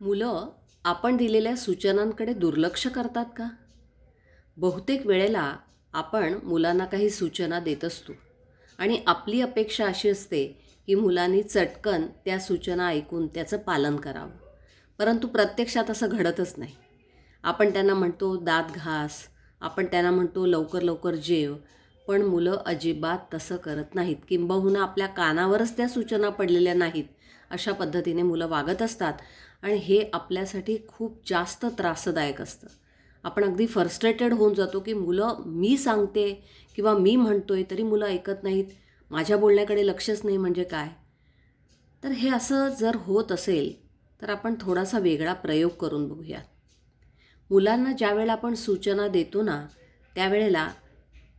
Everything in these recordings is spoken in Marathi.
मुलं आपण दिलेल्या सूचनांकडे दुर्लक्ष करतात का? बहुतेक वेळेला आपण मुलांना काही सूचना देत असतो आणि आपली अपेक्षा अशी असते की मुलांनी चटकन त्या सूचना ऐकून त्याचं पालन करावं. परंतु प्रत्यक्षात असं घडतच नाही. आपण त्यांना म्हणतो दात घास. आपण त्यांना म्हणतो लवकर लवकर जेव. पण मुलं अजिबात तसं करत नाहीत. किंबहुना आपल्या कानावरच त्या सूचना पडलेल्या नाहीत. अशा पद्धतीने मुलं वागत असतात आणि हे आपल्यासाठी खूप जास्त त्रासदायक असतं. आपण अगदी फ्रस्ट्रेटेड होऊन जातो की मुलं मी सांगते किंवा मी म्हणतो आहे तरी मुलं ऐकत नाहीत. माझ्या बोलण्याकडे लक्षच नाही म्हणजे काय? तर हे असं जर होत असेल तर आपण थोडासा वेगळा प्रयोग करून बघूयात. मुलांना ज्यावेळेला आपण सूचना देतो ना त्यावेळेला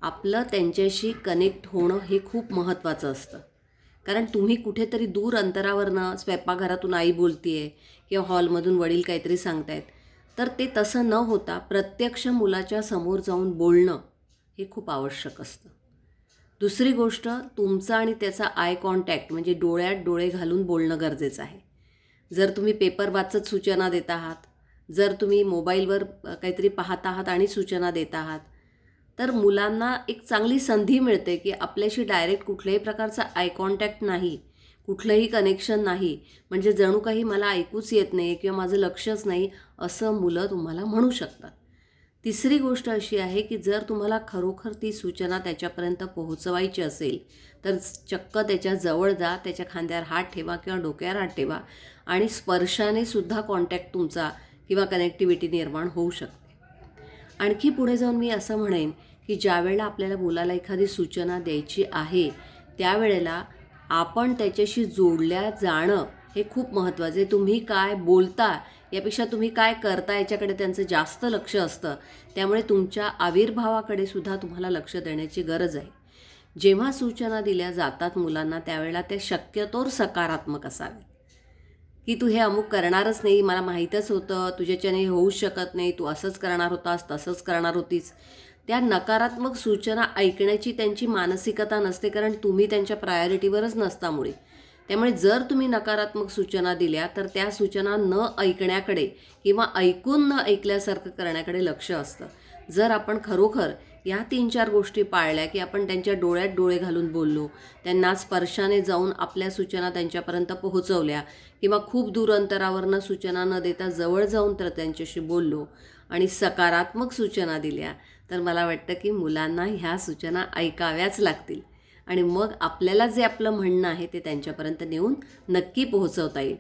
आपलं त्यांच्याशी कनेक्ट होणं हे खूप महत्त्वाचं असतं. कारण तुम्ही कुठेतरी दूर अंतरावरनं स्वयंपाकघरातून आई बोलती आहे किंवा हॉलमधून वडील काहीतरी सांगतायत. तर ते तसं न होता प्रत्यक्ष मुलाच्या समोर जाऊन बोलणं हे खूप आवश्यक असतं. दुसरी गोष्ट तुमचा आणि त्याचा आय कॉन्टॅक्ट म्हणजे डोळ्यात डोळे घालून बोलणं गरजेचं आहे. जर तुम्ही पेपर वाचत सूचना देत आहात जर तुम्ही मोबाईलवर काहीतरी पाहत आहात आणि सूचना देत आहात तर मुलांना एक चांगली संधी मिळते की आपल्याशी डायरेक्ट कुठल्याही प्रकारचा आय कॉन्टॅक्ट नाही कुठलंही कनेक्शन नाही. म्हणजे जणू काही मला ऐकूच येत नाही किंवा माझं लक्षच नाही असं मुलं तुम्हाला म्हणू शकतात. तिसरी गोष्ट अशी आहे की जर तुम्हाला खरोखर ती सूचना त्याच्यापर्यंत पोहोचवायची असेल तर चक्क त्याच्याजवळ जा त्याच्या खांद्यावर हात ठेवा किंवा डोक्यावर हात ठेवा आणि स्पर्शाने सुद्धा कॉन्टॅक्ट तुमचा किंवा कनेक्टिव्हिटी निर्माण होऊ शकते. आणखी पुढे जाऊन मी असं म्हणेन की ज्यावेळेला आपल्याला मुलाला एखादी सूचना द्यायची आहे त्यावेळेला आपण त्याच्याशी जोडल्या जाणं हे खूप महत्त्वाचं आहे. तुम्ही काय बोलता यापेक्षा तुम्ही काय करता याच्याकडे त्यांचं जास्त लक्ष असतं. त्यामुळे तुमच्या आविर्भावाकडे सुद्धा तुम्हाला लक्ष देण्याची गरज आहे. जेव्हा सूचना दिल्या जातात मुलांना त्यावेळेला ते शक्यतोर सकारात्मक असाव्यात की तू हे अमुक करणारच नाही मला माहीतच होतं तुझ्याच्याने हे होऊच शकत नाही तू असंच करणार होतास तसंच करणार होतीस. त्या नकारात्मक सूचना ऐकण्याची त्यांची मानसिकता नसते कारण तुम्ही त्यांच्या प्रायोरिटीवरच नसतामुळे त्यामुळे जर तुम्ही नकारात्मक सूचना दिल्या तर त्या सूचना न ऐकण्याकडे किंवा ऐकून न ऐकल्यासारखं करण्याकडे लक्ष असतं. जर आपण खरोखर या तीन चार गोष्टी पाळल्या की आपण त्यांच्या डोळ्यात डोळे घालून बोललो. त्यांना स्पर्शाने जाऊन आपल्या सूचना त्यांच्यापर्यंत पोहोचवल्या किंवा खूप दूर अंतरावरनं सूचना न देता जवळ जाऊन तर त्यांच्याशी बोललो आणि सकारात्मक सूचना दिल्या. तर मला वाटतं की मुलांना ह्या सूचना ऐकाव्याच लागतील आणि मग आपल्याला जे आपलं म्हणणं आहे ते त्यांच्यापर्यंत नेऊन नक्की पोहोचवता येईल.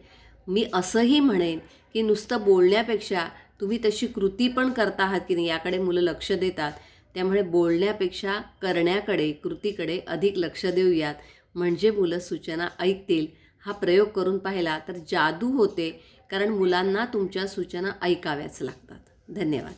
मी असंही म्हणेन की नुसतं बोलण्यापेक्षा तुम्ही तशी कृती पण करता आहात की नाही याकडे मुलं लक्ष देतात. त्यामुळे बोलण्यापेक्षा करण्याकडे कृतीकडे अधिक लक्ष देऊयात. म्हणजे मुलं सूचना ऐकतील. हा प्रयोग करून पाहिला तर जादू होते कारण मुलांना तुमच्या सूचना ऐकाव्याच लागतात. धन्यवाद.